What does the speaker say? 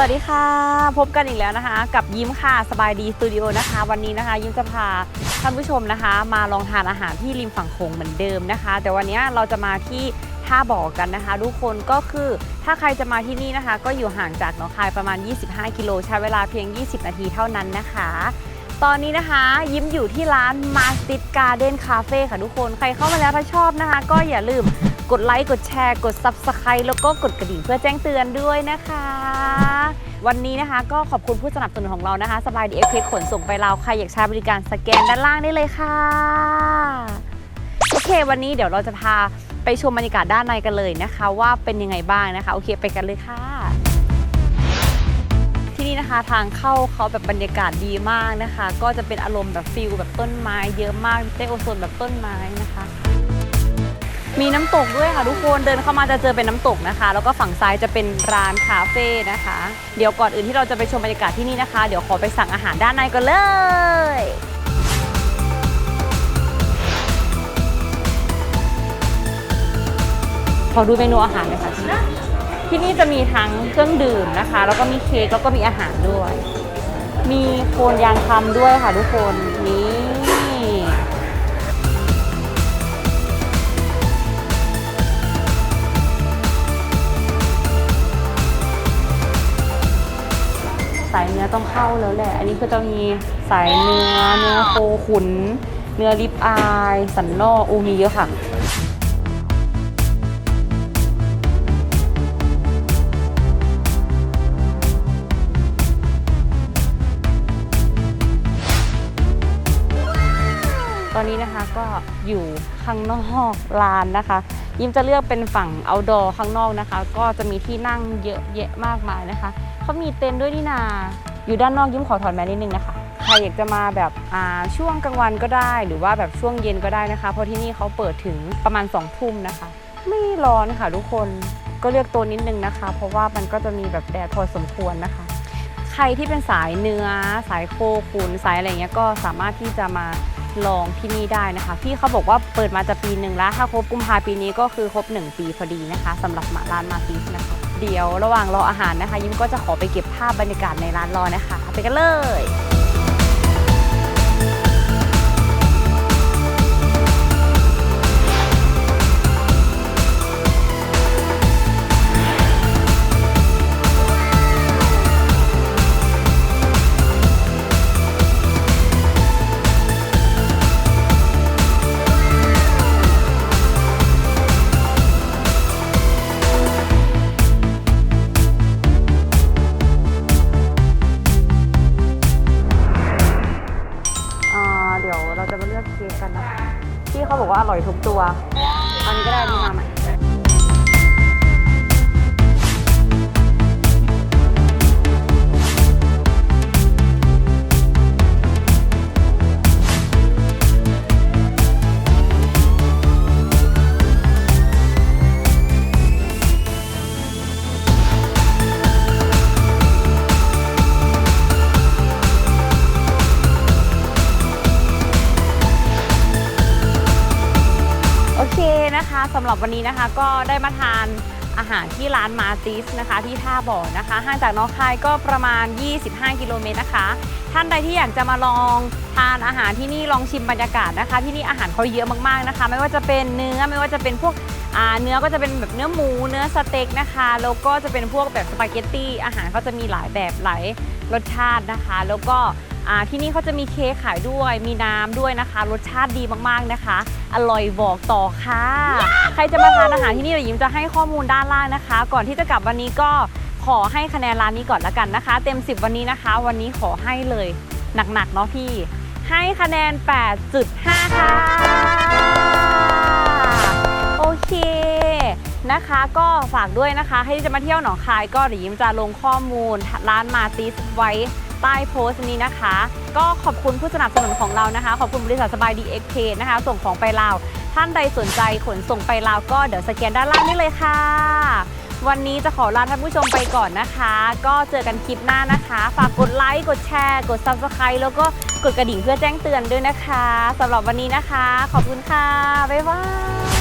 วัสดีค่ะ พบกันอีกแล้วนะคะ กับยิ้มค่ะสบายดีสตูดิโอนะคะ วันนี้นะคะ ยิ้มจะพาท่านผู้ชมนะคะ มาลองทานอาหารที่ริมฝั่งโขงเหมือนเดิมนะคะ แต่วันนี้เราจะมาที่ท่าบ่อกันนะคะ ทุกคนก็คือถ้าใครจะมาที่นี่นะคะ ก็อยู่ห่างจากหนองคายประมาณ 25 กิโลใช้เวลาเพียง 20 นาทีเท่านั้นนะคะ ตอนนี้นะคะ ยิ้มอยู่ที่ร้านมาสติ g การ์เด้นคาเฟ่ค่ะทุกคนใครเข้ามาแล้วถ้าชอบนะคะ ก็อย่าลืม กดไลค์ กดแชร์ กด Subscribe แล้วก็กดกระดิ่งเพื่อแจ้งเตือนด้วยนะคะ วันนี้นะคะก็ขอบคุณผู้สนับสนุนของเรานะคะ สบายดีเอฟขนส่งไปเราวใครอยากใช้บริการสแกนด้านล่างได้เลยค่ะ โอเค วันนี้เดี๋ยวเราจะพาไปชมบรรยากาศด้านในกันเลยนะคะ ว่าเป็นยังไงบ้างนะคะ โอเคไปกันเลยค่ะ ที่นี่นะคะทางเข้าเขาแบบบรรยากาศดีมากนะคะ ก็จะเป็นอารมณ์แบบฟิลแบบต้นไม้ เยอะมากได้โอโซนแบบต้นไม้นะคะ มีน้ำตกด้วยค่ะทุกคนเดินเข้ามาจะเจอเป็นน้ำตกนะคะ แล้วก็ฝั่งซ้ายจะเป็นร้านคาเฟ่นะคะ เดี๋ยวก่อนอื่นที่เราจะไปชมบรรยากาศที่นี่นะคะ เดี๋ยวขอไปสั่งอาหารด้านในกันเลยขอดูเมนูอาหารหน่อยค่ะที่นี่ที่นี่จะมีทั้งเครื่องดื่มนะคะ แล้วก็มีเค้กแล้วก็มีอาหารด้วย มีโคนยางคำด้วยค่ะทุกคนนี่ ต้องเข้าแล้วแหละ อันนี้คือจะมีสายเนื้อ เนื้อโคขุน เนื้อลิปอาย สันนอกอูมีเยอะค่ะตอนนี้นะคะก็อยู่ข้างนอกร้านนะคะ ยิมจะเลือกเป็นฝั่ง outdoor ข้างนอกนะคะ ก็จะมีที่นั่งเยอะแยะมากมายนะคะเขามีเต็นท์ด้วยนี่นา อยู่ด้านนอกยิ้มขอถอดแมสนิดนึงนะคะใครอยากจะมาแบบช่วงกลางวันก็ได้ หรือว่าแบบช่วงเย็นก็ได้นะคะ เพราะที่นี่เขาเปิดถึงประมาณ2องทุ่มนะคะ ไม่ร้อนค่ะทุกคนก็เลือกตัวนิดนึงนะคะ เพราะว่ามันก็จะมีแบบแดดพอสมควรนะคะ ใครที่เป็นสายเนื้อ สายโคขุนสายอะไรเงี้ยก็สามารถที่จะมาลองที่นี่ได้นะคะ พี่เขาบอกว่าเปิดมาจะปีหนึ่งแล้ว ถ้าครบกุมภาปีนี้ก็คือครบ 1 ปีพอดีนะคะสำหรับร้านมาฟิสนะคะ เดี๋ยวระหว่างรออาหารนะคะ ยิ้มก็จะขอไปเก็บภาพบรรยากาศในร้านรอนะคะ ไปกันเลย พี่เขาบอกว่าอร่อยทุกตัว อันนี้ก็ได้นี่มาใหม่ โอเคนะคะสำหรับวันนี้นะคะก็ได้มาทานอาหารที่ร้านมาติสนะคะ ที่ท่าบ่อนะคะห่างจากน้องคายก็ประมาณ 25 กิโลเมตรนะคะ ท่านใดที่อยากจะมาลองทานอาหารที่นี่ลองชิมบรรยากาศนะคะ ที่นี่อาหารเขาเยอะมากๆนะคะ ไม่ว่าจะเป็นเนื้อไม่ว่าจะเป็นพวกเนื้อก็จะเป็นแบบเนื้อหมู เนื้อสเต็กนะคะแล้วก็จะเป็นพวกแบบสปาเกตตี้อาหารเขาจะมีหลายแบบหลายรสชาตินะคะ แล้วก็ ที่นี่เขาจะมีเค้กขายด้วย มีน้ำด้วยนะคะ รสชาติดีมากๆนะคะ อร่อยบอกต่อค่ะ ใครจะมาทานอาหารที่นี่เดี๋ยวยิ้มจะให้ข้อมูลด้านล่างนะคะ ก่อนที่จะกลับวันนี้ก็ขอให้คะแนนร้านนี้ก่อนละกันนะคะ เต็ม 10 วันนี้นะคะ วันนี้ขอให้เลยหนักๆเนาะพี่ ให้คะแนน 8.5 ค่ะ โอเคนะคะก็ฝากด้วยนะคะ ให้ที่จะมาเที่ยวหนองคายก็เดี๋ยวยิ้มจะลงข้อมูลร้านมาติสไว้ ใต้โพสต์นี้นะคะ ก็ขอบคุณผู้สนับสนุนของเรานะคะ ขอบคุณบริษัทสบายดีเอ็กเพนะคะ ส่งของไปลาว ท่านใดสนใจขนส่งไปลาวก็เดี๋ยวสแกนด้านล่างนี่เลยค่ะ วันนี้จะขอลาท่านผู้ชมไปก่อนนะคะ ก็เจอกันคลิปหน้านะคะ ฝากกดไลค์กดแชร์กด subscribe แล้วก็กดกระดิ่งเพื่อแจ้งเตือนด้วยนะคะสำหรับวันนี้นะคะ ขอบคุณค่ะบ๊ายบาย